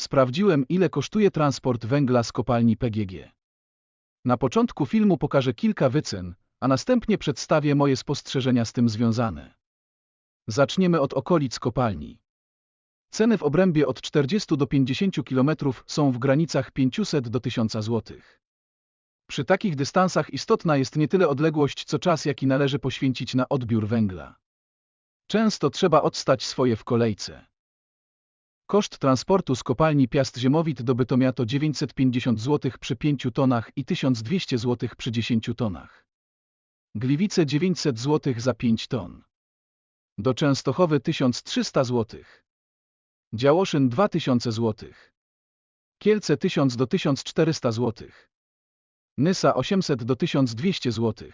Sprawdziłem, ile kosztuje transport węgla z kopalni PGG. Na początku filmu pokażę kilka wycen, a następnie przedstawię moje spostrzeżenia z tym związane. Zaczniemy od okolic kopalni. Ceny w obrębie od 40 do 50 km są w granicach 500 do 1000 zł. Przy takich dystansach istotna jest nie tyle odległość co czas, jaki należy poświęcić na odbiór węgla. Często trzeba odstać swoje w kolejce. Koszt transportu z kopalni Piast-Ziemowit do Bytomia to 950 zł przy 5 tonach i 1200 zł przy 10 tonach. Gliwice 900 zł za 5 ton. Do Częstochowy 1300 zł. Działoszyn 2000 zł. Kielce 1000 do 1400 zł. Nysa 800 do 1200 zł.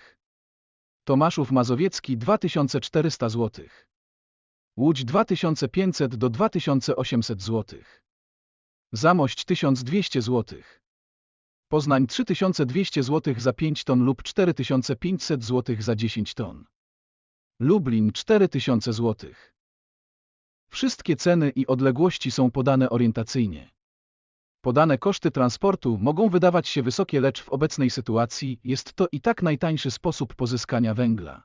Tomaszów Mazowiecki 2400 zł. Łódź 2500 do 2800 zł. Zamość 1200 zł. Poznań 3200 zł za 5 ton lub 4500 zł za 10 ton. Lublin 4000 zł. Wszystkie ceny i odległości są podane orientacyjnie. Podane koszty transportu mogą wydawać się wysokie, lecz w obecnej sytuacji jest to i tak najtańszy sposób pozyskania węgla.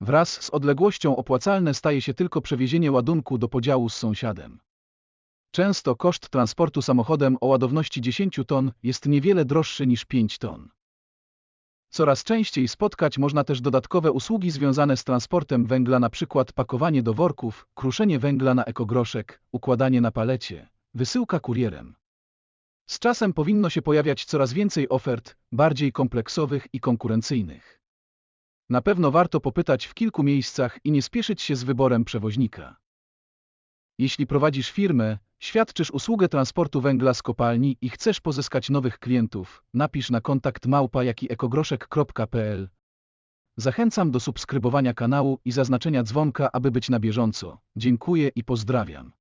Wraz z odległością opłacalne staje się tylko przewiezienie ładunku do podziału z sąsiadem. Często koszt transportu samochodem o ładowności 10 ton jest niewiele droższy niż 5 ton. Coraz częściej spotkać można też dodatkowe usługi związane z transportem węgla, np. pakowanie do worków, kruszenie węgla na ekogroszek, układanie na palecie, wysyłka kurierem. Z czasem powinno się pojawiać coraz więcej ofert, bardziej kompleksowych i konkurencyjnych. Na pewno warto popytać w kilku miejscach i nie spieszyć się z wyborem przewoźnika. Jeśli prowadzisz firmę, świadczysz usługę transportu węgla z kopalni i chcesz pozyskać nowych klientów, napisz na kontakt małpa jakiekogroszek.pl. Zachęcam do subskrybowania kanału i zaznaczenia dzwonka, aby być na bieżąco. Dziękuję i pozdrawiam.